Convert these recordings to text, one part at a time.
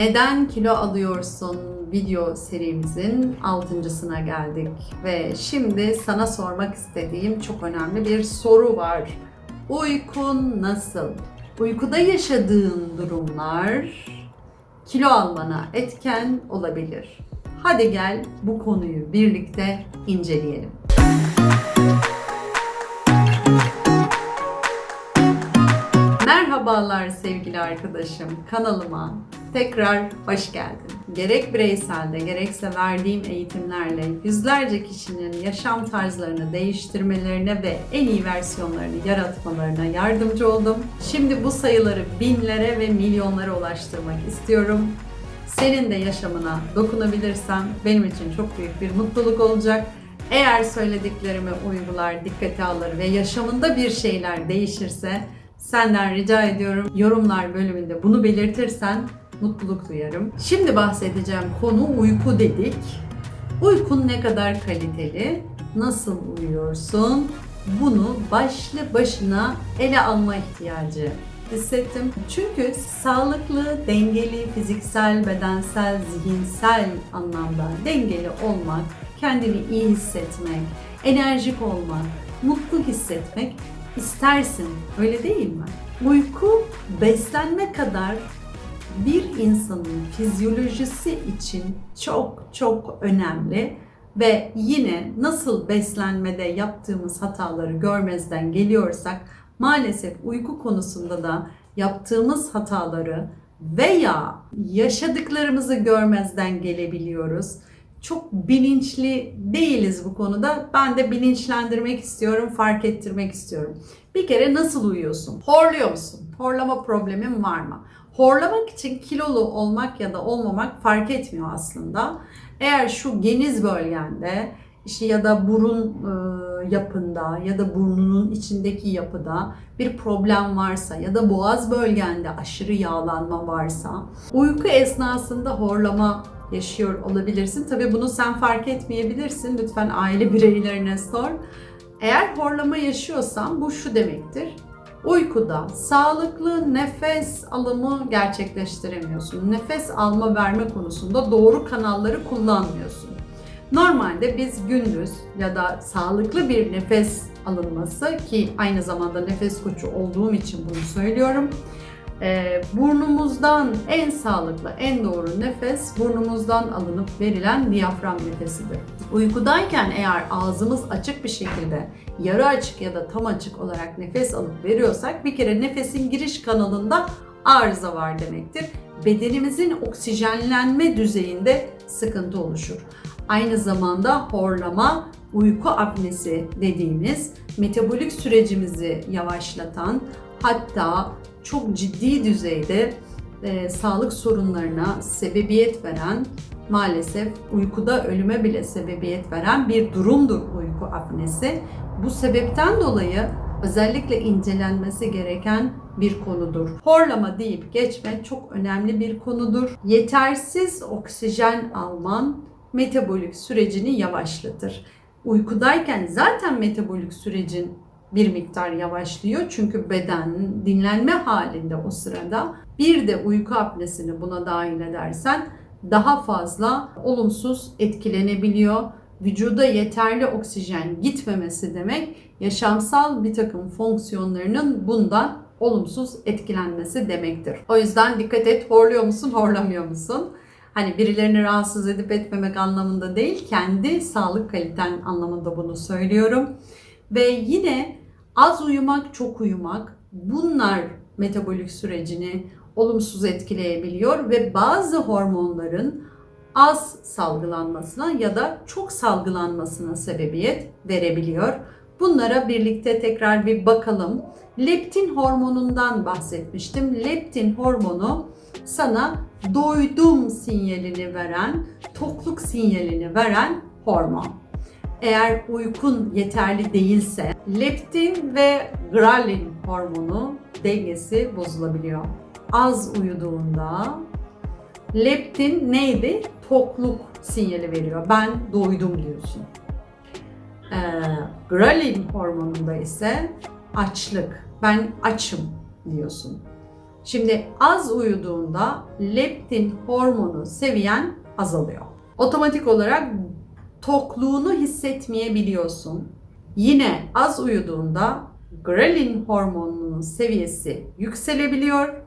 Neden kilo alıyorsun video serimizin altıncısına geldik ve şimdi sana sormak istediğim çok önemli bir soru var. Uykun nasıl? Uykuda yaşadığın durumlar kilo almana etken olabilir. Hadi gel bu konuyu birlikte inceleyelim. Merhabalar sevgili arkadaşım. Kanalıma tekrar hoş geldin. Gerek bireyselde gerekse verdiğim eğitimlerle yüzlerce kişinin yaşam tarzlarını değiştirmelerine ve en iyi versiyonlarını yaratmalarına yardımcı oldum. Şimdi bu sayıları binlere ve milyonlara ulaştırmak istiyorum. Senin de yaşamına dokunabilirsem benim için çok büyük bir mutluluk olacak. Eğer söylediklerimi uygular, dikkate alır ve yaşamında bir şeyler değişirse senden rica ediyorum yorumlar bölümünde bunu belirtirsen mutluluk duyarım. Şimdi bahsedeceğim konu uyku dedik. Uykun ne kadar kaliteli? Nasıl uyuyorsun? Bunu başlı başına ele alma ihtiyacı hissettim. Çünkü sağlıklı, dengeli, fiziksel, bedensel, zihinsel anlamda dengeli olmak, kendini iyi hissetmek, enerjik olmak, mutlu hissetmek istersin. Öyle değil mi? Uyku beslenme kadar bir insanın fizyolojisi için çok çok önemli ve yine nasıl beslenmede yaptığımız hataları görmezden geliyorsak maalesef uyku konusunda da yaptığımız hataları veya yaşadıklarımızı görmezden gelebiliyoruz. Çok bilinçli değiliz bu konuda. Ben de bilinçlendirmek istiyorum, fark ettirmek istiyorum. Bir kere nasıl uyuyorsun? Horluyor musun? Horlama problemin var mı? Horlamak için kilolu olmak ya da olmamak fark etmiyor aslında. Eğer şu geniz bölgende işte ya da burun e, yapında ya da burnunun içindeki yapıda bir problem varsa ya da boğaz bölgende aşırı yağlanma varsa uyku esnasında horlama yaşıyor olabilirsin. Tabii bunu sen fark etmeyebilirsin. Lütfen aile bireylerine sor. Eğer horlama yaşıyorsan bu şu demektir. Uykuda sağlıklı nefes alımı gerçekleştiremiyorsun. Nefes alma verme konusunda doğru kanalları kullanmıyorsun. Normalde biz gündüz ya da sağlıklı bir nefes alınması ki aynı zamanda nefes koçu olduğum için bunu söylüyorum. Ee, burnumuzdan en sağlıklı, en doğru nefes burnumuzdan alınıp verilen diyafram nefesidir. Uykudayken eğer ağzımız açık bir şekilde yarı açık ya da tam açık olarak nefes alıp veriyorsak bir kere nefesin giriş kanalında arıza var demektir. Bedenimizin oksijenlenme düzeyinde sıkıntı oluşur. Aynı zamanda horlama, uyku apnesi dediğimiz metabolik sürecimizi yavaşlatan hatta çok ciddi düzeyde e, sağlık sorunlarına sebebiyet veren maalesef uykuda ölüme bile sebebiyet veren bir durumdur uyku apnesi. Bu sebepten dolayı özellikle incelenmesi gereken bir konudur. Horlama deyip geçme çok önemli bir konudur. Yetersiz oksijen alman metabolik sürecini yavaşlatır. Uykudayken zaten metabolik sürecin bir miktar yavaşlıyor çünkü beden dinlenme halinde o sırada bir de uyku apnesini buna dahil edersen daha fazla olumsuz etkilenebiliyor. Vücuda yeterli oksijen gitmemesi demek yaşamsal bir takım fonksiyonlarının bundan olumsuz etkilenmesi demektir. O yüzden dikkat et horluyor musun horlamıyor musun? Hani birilerini rahatsız edip etmemek anlamında değil, kendi sağlık kaliten anlamında bunu söylüyorum. Ve yine az uyumak, çok uyumak bunlar metabolik sürecini olumsuz etkileyebiliyor ve bazı hormonların az salgılanmasına ya da çok salgılanmasına sebebiyet verebiliyor. Bunlara birlikte tekrar bir bakalım. Leptin hormonundan bahsetmiştim. Leptin hormonu sana doydum sinyalini veren, tokluk sinyalini veren hormon. Eğer uykun yeterli değilse leptin ve grelin hormonu dengesi bozulabiliyor. Az uyuduğunda leptin neydi? Tokluk sinyali veriyor. Ben doydum diyorsun. Ee, grelin hormonunda ise açlık. Ben açım diyorsun. Şimdi az uyuduğunda leptin hormonu seviyen azalıyor. Otomatik olarak tokluğunu hissetmeyebiliyorsun. Yine az uyuduğunda grelin hormonunun seviyesi yükselebiliyor.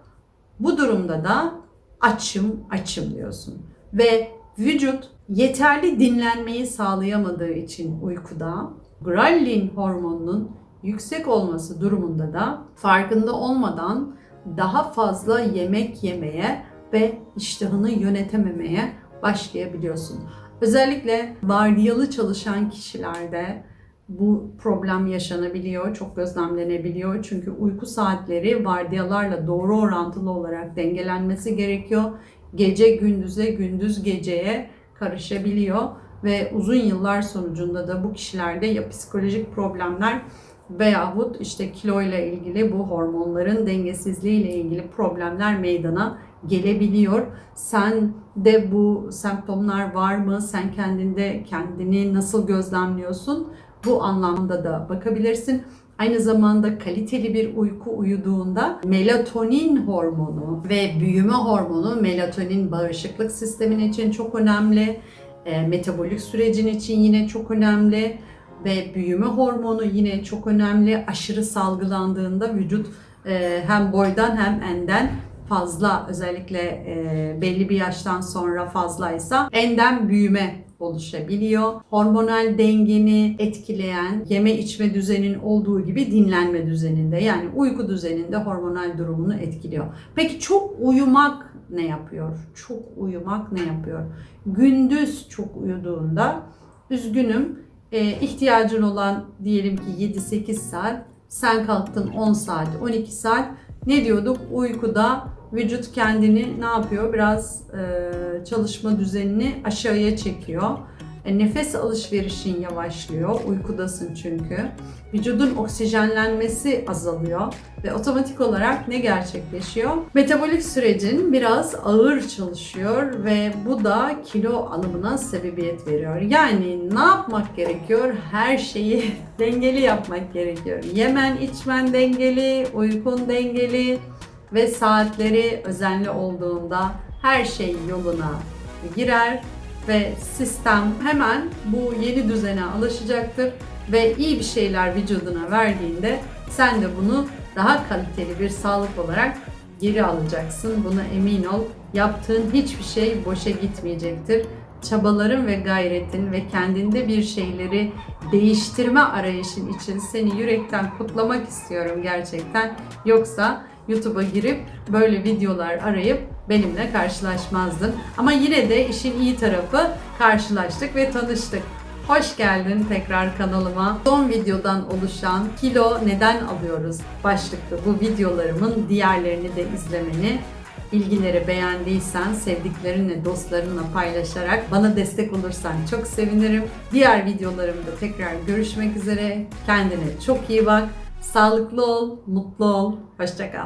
Bu durumda da açım açım diyorsun. Ve vücut yeterli dinlenmeyi sağlayamadığı için uykuda grelin hormonunun yüksek olması durumunda da farkında olmadan daha fazla yemek yemeye ve iştahını yönetememeye başlayabiliyorsun. Özellikle vardiyalı çalışan kişilerde bu problem yaşanabiliyor, çok gözlemlenebiliyor. Çünkü uyku saatleri vardiyalarla doğru orantılı olarak dengelenmesi gerekiyor. Gece gündüze, gündüz geceye karışabiliyor ve uzun yıllar sonucunda da bu kişilerde ya psikolojik problemler veyahut işte kilo ile ilgili bu hormonların dengesizliği ile ilgili problemler meydana gelebiliyor. Sen de bu semptomlar var mı? Sen kendinde kendini nasıl gözlemliyorsun? Bu anlamda da bakabilirsin. Aynı zamanda kaliteli bir uyku uyuduğunda melatonin hormonu ve büyüme hormonu melatonin bağışıklık sistemin için çok önemli. E, metabolik sürecin için yine çok önemli ve büyüme hormonu yine çok önemli. Aşırı salgılandığında vücut e, hem boydan hem enden fazla özellikle e, belli bir yaştan sonra fazlaysa enden büyüme oluşabiliyor. Hormonal dengeni etkileyen yeme içme düzenin olduğu gibi dinlenme düzeninde yani uyku düzeninde hormonal durumunu etkiliyor. Peki çok uyumak ne yapıyor? Çok uyumak ne yapıyor? Gündüz çok uyuduğunda üzgünüm e, ihtiyacın olan diyelim ki 7-8 saat sen kalktın 10 saat 12 saat. Ne diyorduk? Uykuda vücut kendini ne yapıyor? Biraz e, çalışma düzenini aşağıya çekiyor nefes alışverişin yavaşlıyor uykudasın çünkü vücudun oksijenlenmesi azalıyor ve otomatik olarak ne gerçekleşiyor? Metabolik sürecin biraz ağır çalışıyor ve bu da kilo alımına sebebiyet veriyor. Yani ne yapmak gerekiyor? Her şeyi dengeli yapmak gerekiyor. Yemen, içmen dengeli, uykun dengeli ve saatleri özenli olduğunda her şey yoluna girer ve sistem hemen bu yeni düzene alışacaktır ve iyi bir şeyler vücuduna verdiğinde sen de bunu daha kaliteli bir sağlık olarak geri alacaksın. Buna emin ol. Yaptığın hiçbir şey boşa gitmeyecektir. Çabaların ve gayretin ve kendinde bir şeyleri değiştirme arayışın için seni yürekten kutlamak istiyorum gerçekten. Yoksa YouTube'a girip böyle videolar arayıp benimle karşılaşmazdın. Ama yine de işin iyi tarafı karşılaştık ve tanıştık. Hoş geldin tekrar kanalıma. Son videodan oluşan kilo neden alıyoruz başlıklı bu videolarımın diğerlerini de izlemeni Bilgileri beğendiysen sevdiklerinle, dostlarınla paylaşarak bana destek olursan çok sevinirim. Diğer videolarımda tekrar görüşmek üzere. Kendine çok iyi bak. Sağlıklı ol, mutlu ol. Hoşçakal.